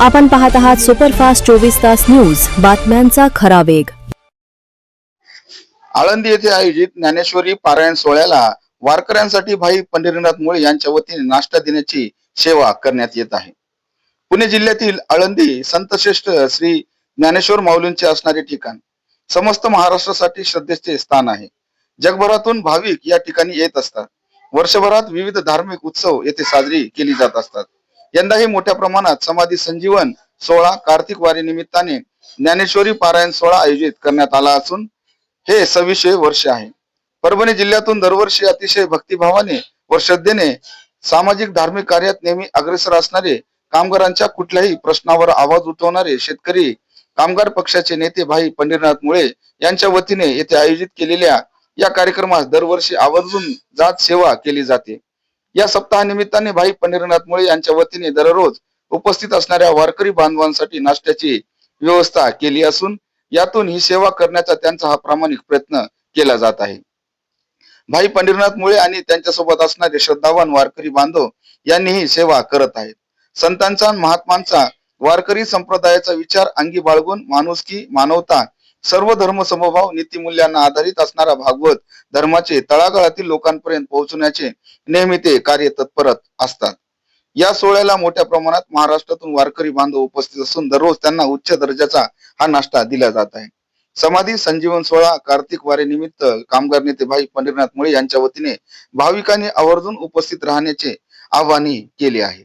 आपण पाहत आहात सुपरफास्ट चोवीस तास न्यूज. बातम्यांचा खरा वेग. आळंदी येथे आयोजित ज्ञानेश्वरी पारायण सोहळ्याला वारकऱ्यांसाठी भाई पंढरीनाथ मुळे यांच्या वतीने नाश्ता देण्याची सेवा करण्यात येत आहे. पुणे जिल्ह्यातील आळंदी संतश्रेष्ठ श्री ज्ञानेश्वर माऊलींचे असणारे ठिकाण समस्त महाराष्ट्रासाठी श्रद्धेचे स्थान आहे. जगभरातून भाविक या ठिकाणी येत असतात. वर्षभरात विविध धार्मिक उत्सव येथे साजरी केली जात असतात. यंदाही मोठ्या प्रमाणात समाधी संजीवन सोहळा कार्तिक वारी निमित्ताने ज्ञानेश्वरी पारायण सोहळा आयोजित करण्यात आला असून हे सव्वीसशे वर्ष आहे. परभणी जिल्ह्यातून दरवर्षी अतिशय भक्तिभावाने व श्रद्धेने सामाजिक धार्मिक कार्यात नेहमी अग्रेसर असणारे कामगारांच्या कुठल्याही प्रश्नावर आवाज उठवणारे शेतकरी कामगार पक्षाचे नेते भाई पंढरीनाथ मुळे यांच्या वतीने येथे आयोजित केलेल्या या कार्यक्रमास दरवर्षी आवर्जून जात सेवा केली जाते. या सप्ताहानिमित्ताने भाई पंढरीनाथ मुळे यांच्या वतीने दररोज उपस्थित असणाऱ्या वारकरी बांधवांसाठी नाश्त्याची व्यवस्था केली असून यातून ही सेवा करण्याचा त्यांचा हा प्रामाणिक प्रयत्न केला जात आहे. भाई पंढरीनाथ मुळे आणि त्यांच्यासोबत असणारे श्रद्धावान वारकरी बांधव यांनी ही सेवा करत आहेत. संतांचा महात्मांचा वारकरी संप्रदायाचा विचार अंगी बाळगून माणुसकी मानवता सर्व धर्म समभाव नीतिमूल्यांना आधारित असणारा भागवत धर्माचे तळागाळातील लोकांपर्यंत पोहोचवण्याचे नेहमी ते कार्य तत्परत असतात. या सोहळ्याला मोठ्या प्रमाणात महाराष्ट्रातून वारकरी बांधव उपस्थित असून दररोज त्यांना उच्च दर्जाचा हा नाश्ता दिला जात आहे. समाधी संजीवन सोहळा कार्तिक वारे निमित्त कामगार नेते भाई पंढरीनाथ मुळे यांच्या वतीने भाविकांनी आवर्जून उपस्थित राहण्याचे आवाहनही केले आहे.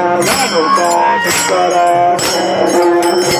I don't know.